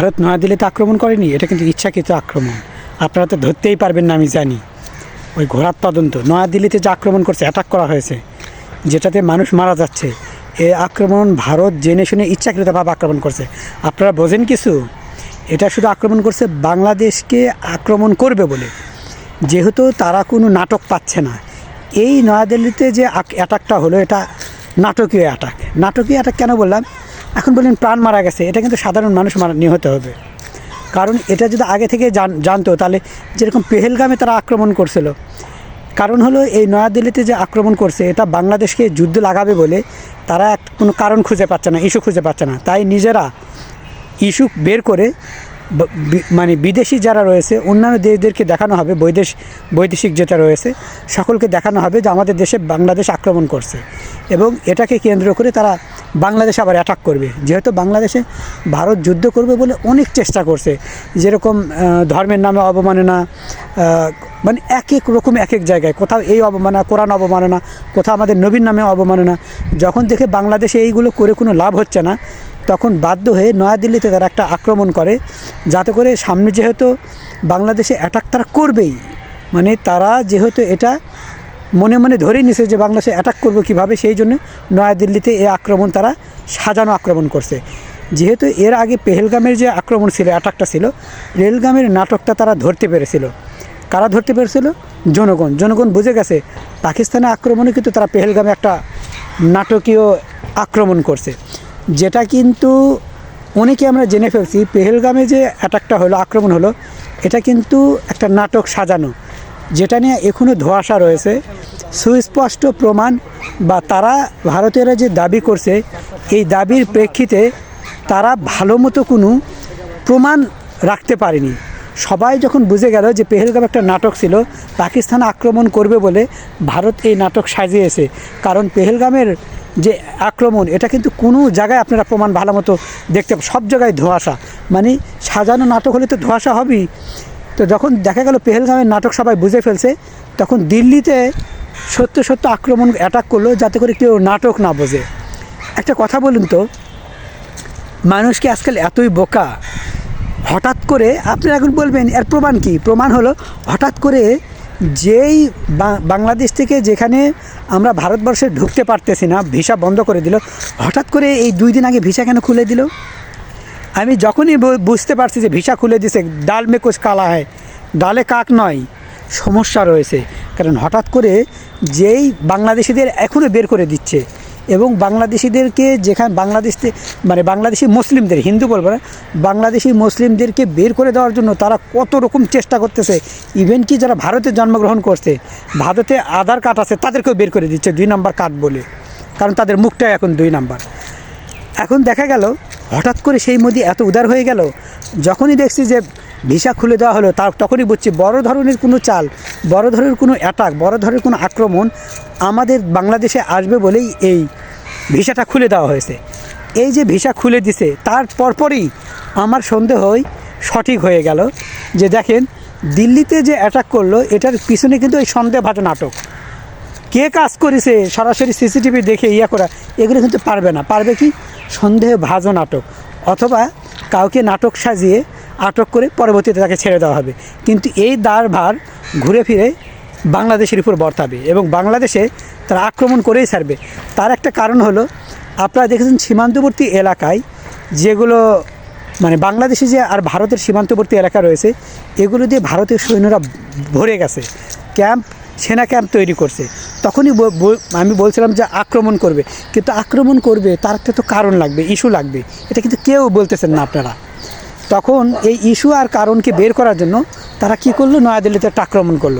ভারত নয়াদিল্লিতে আক্রমণ করেনি? এটা কিন্তু ইচ্ছাকৃত আক্রমণ। আপনারা তো ধরতেই পারবেন না, আমি জানি। ওই ঘোড়ার তদন্ত। নয়াদিল্লিতে যে আক্রমণ করছে অ্যাটাক করা হয়েছে। যেটাতে মানুষ মারা যাচ্ছে। এ আক্রমণ ভারত জেনে শুনে ইচ্ছাকৃতভাবে আক্রমণ করছে। আপনারা বোঝেন কিছু? এটা শুধু আক্রমণ করছে, বাংলাদেশকে আক্রমণ করবে বলে। যেহেতু তারা কোনো নাটক পাচ্ছে না। এই নয়াদিল্লিতে যে অ্যাটাকটা হলো, এটা নাটকীয় অ্যাটাক নাটকীয় অ্যাটাক কেন বললাম? এখন বললেন প্রাণ মারা গেছে, এটা কিন্তু সাধারণ মানুষ মারা নিহত হবে। কারণ এটা যদি আগে থেকে জান জানতো, তাহলে যেরকম পেহেলগামে তারা আক্রমণ করছিল। কারণ হলো এই নয়াদিল্লিতে যে আক্রমণ করছে, এটা বাংলাদেশকে যুদ্ধ লাগাবে বলে তারা এক কোনো কারণ খুঁজে পাচ্ছে না, ইস্যু খুঁজে পাচ্ছে না। তাই নিজেরা ইস্যু বের করে মানে বিদেশি যারা রয়েছে, অন্যান্য দেশদেরকে দেখানো হবে, বৈদেশ বৈদেশিক যেটা রয়েছে, সকলকে দেখানো হবে যে আমাদের দেশে বাংলাদেশ আক্রমণ করছে। এবং এটাকে কেন্দ্র করে তারা বাংলাদেশ আবার অ্যাটাক করবে। যেহেতু বাংলাদেশে ভারত যুদ্ধ করবে বলে অনেক চেষ্টা করছে। যেরকম ধর্মের নামে অবমাননা মানে এক এক রকম এক এক জায়গায়। কোথাও এই অবমাননা, কোরআন অবমাননা, কোথাও আমাদের নবীন নামে অবমাননা। যখন দেখে বাংলাদেশে এইগুলো করে কোনো লাভ হচ্ছে না, তখন বাধ্য হয়ে নয়াদিল্লিতে তারা একটা আক্রমণ করে। যাতে করে সামনে যেহেতু বাংলাদেশে অ্যাটাক তারা করবেই। মানে তারা যেহেতু এটা মনে মনে ধরেই নিছে যে বাংলাদেশে অ্যাটাক করব কীভাবে, সেই জন্য নয়াদিল্লিতে এই আক্রমণ তারা সাজানো আক্রমণ করছে। যেহেতু এর আগে পেহেলগামের যে আক্রমণ ছিল অ্যাটাকটা ছিল, রেলগামের নাটকটা তারা ধরতে পেরেছিল। কারা ধরতে পেরেছিল? জনগণ। জনগণ বুঝে গেছে, পাকিস্তানে আক্রমণে কিন্তু তারা পেহেলগামে একটা নাটকীয় আক্রমণ করছে। যেটা কিন্তু অনেকে আমরা জেনে ফেলছি, পেহেলগামে যে অ্যাটাকটা হলো, আক্রমণ হলো, এটা কিন্তু একটা নাটক সাজানো, যেটা নিয়ে এখনও ধোঁয়াশা রয়েছে। সুস্পষ্ট প্রমাণ বা তারা ভারতীয়রা যে দাবি করছে, এই দাবির প্রেক্ষিতে তারা ভালো মতো কোনো প্রমাণ রাখতে পারেনি। সবাই যখন বুঝে গেল যে পেহেলগাম একটা নাটক ছিল, পাকিস্তান আক্রমণ করবে বলে ভারত এই নাটক সাজিয়েছে। কারণ পেহেলগামের যে আক্রমণ, এটা কিন্তু কোনো জায়গায় আপনারা প্রমাণ ভালো মতো দেখতে সব জায়গায় ধোঁয়াশা। মানে সাজানো নাটক হলে তো ধোঁয়াশা হবেই। তো যখন দেখা গেল পেহেলগামের নাটক সবাই বুঝে ফেলছে, তখন দিল্লিতে সত্য সত্য আক্রমণ অ্যাটাক করল যাতে করে কেউ নাটক না বোঝে। একটা কথা বলুন তো, মানুষ কি আজকাল এতই বোকা? হঠাৎ করে আপনি এখন বলবেন, এর প্রমাণ কি? প্রমাণ হলো হঠাৎ করে যেই বাংলাদেশ থেকে যেখানে আমরা ভারতবর্ষে ঢুকতে পারতেছি না, ভিসা বন্ধ করে দিল, হঠাৎ করে এই দুই দিন আগে ভিসা কেন খুলে দিল? আমি যখনই বুঝতে পারছি যে ভিসা খুলে দিছে, ডাল মে কুছ কালা হয় ডালে কাক নয়, সমস্যা রয়েছে। কারণ হঠাৎ করে যেই বাংলাদেশিদের এখনও বের করে দিচ্ছে এবং বাংলাদেশিদেরকে যেখানে বাংলাদেশ মানে বাংলাদেশি মুসলিমদের, হিন্দু বলব না, বাংলাদেশি মুসলিমদেরকে বের করে দেওয়ার জন্য তারা কত রকম চেষ্টা করতেছে। ইভেন কি যারা ভারতে জন্মগ্রহণ করছে, ভারতে আধার কার্ড আছে, তাদেরকেও বের করে দিচ্ছে দুই নাম্বার কার্ড বলে। কারণ তাদের মুখটাই এখন দুই নাম্বার। এখন দেখা গেল, হঠাৎ করে সেই মোদি এত উদার হয়ে গেল, যখনই দেখছি যে ভিসা খুলে দেওয়া হলো, তার তখনই বুঝছি বড় ধরনের কোনো চাল, বড় ধরনের কোনো অ্যাটাক বড় ধরনের কোনো আক্রমণ আমাদের বাংলাদেশে আসবে বলেই এই ভিসাটা খুলে দেওয়া হয়েছে। এই যে ভিসা খুলে দিছে, তার পরপরই আমার সন্দেহই সঠিক হয়ে গেল যে দেখেন, দিল্লিতে যে অ্যাটাক করল, এটার পিছনে কিন্তু এই সন্দেহভাজন নাটক। কে কাজ করেছে, সরাসরি সিসিটিভি দেখে ইয়া করা, এগুলো কিন্তু পারবে না। পারবে কি? সন্দেহ ভাজন নাটক। অথবা কাউকে নাটক সাজিয়ে আটক করে পরবর্তীতে তাকে ছেড়ে দেওয়া হবে। কিন্তু এই দার ভার ঘুরে ফিরে বাংলাদেশের উপর বর্তাবে এবং বাংলাদেশে তারা আক্রমণ করেই ছাড়বে। তার একটা কারণ হলো, আপনারা দেখেছেন সীমান্তবর্তী এলাকায় যেগুলো মানে বাংলাদেশে যে আর ভারতের সীমান্তবর্তী এলাকা রয়েছে, এগুলো দিয়ে ভারতীয় সৈন্যরা ভরে গেছে। ক্যাম্প, সেনা ক্যাম্প তৈরি করছে। তখনই আমি বলছিলাম যে আক্রমণ করবে। কিন্তু আক্রমণ করবে তার একটা তো কারণ লাগবে, ইস্যু লাগবে। এটা কিন্তু কেউ বলতেছেন না আপনারা। তখন এই ইস্যু আর কারণকে বের করার জন্য তারা কি করল? নয়াদিল্লিতে একটা আক্রমণ করল।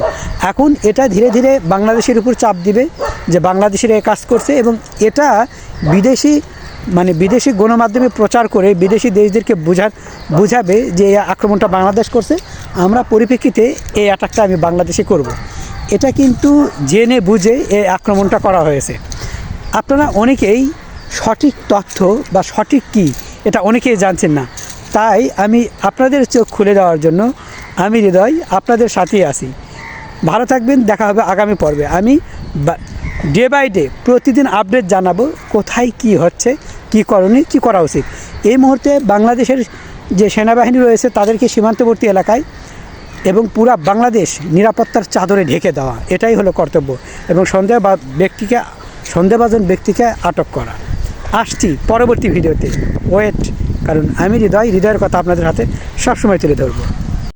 এখন এটা ধীরে ধীরে বাংলাদেশের উপর চাপ দিবে যে বাংলাদেশের এই কাজ করছে এবং এটা বিদেশি মানে বিদেশি গণমাধ্যমে প্রচার করে বিদেশি দেশদেরকে বোঝা বোঝাবে যে এই আক্রমণটা বাংলাদেশ করছে। আমরা পরিপ্রেক্ষিতে এই অ্যাটাকটা আমি বাংলাদেশে করব। এটা কিন্তু জেনে বুঝে এই আক্রমণটা করা হয়েছে। আপনারা অনেকেই সঠিক তথ্য বা সঠিক কি এটা অনেকেই জানছেন না। তাই আমি আপনাদের চোখ খুলে দেওয়ার জন্য আমি হৃদয় আপনাদের সাথেই আছি। ভালো থাকবেন, দেখা হবে আগামী পর্বে। আমি ডে বাই ডে প্রতিদিন আপডেট জানাব কোথায় কি হচ্ছে, কি করণীয়, কি করা উচিত। এই মুহূর্তে বাংলাদেশের যে সেনাবাহিনী রয়েছে তাদেরকে সীমান্তবর্তী এলাকায় এবং পুরা বাংলাদেশ নিরাপত্তার চাদরে ঢেকে দেওয়া, এটাই হলো কর্তব্য এবং সন্দেহবা ব্যক্তিকে সন্দেহভাজন ব্যক্তিকে আটক করা। আসছি পরবর্তী ভিডিওতে। ওয়েট কারণ আমি হৃদয় হৃদয়ের কথা আপনাদের হাতে সবসময় তুলে ধরবো।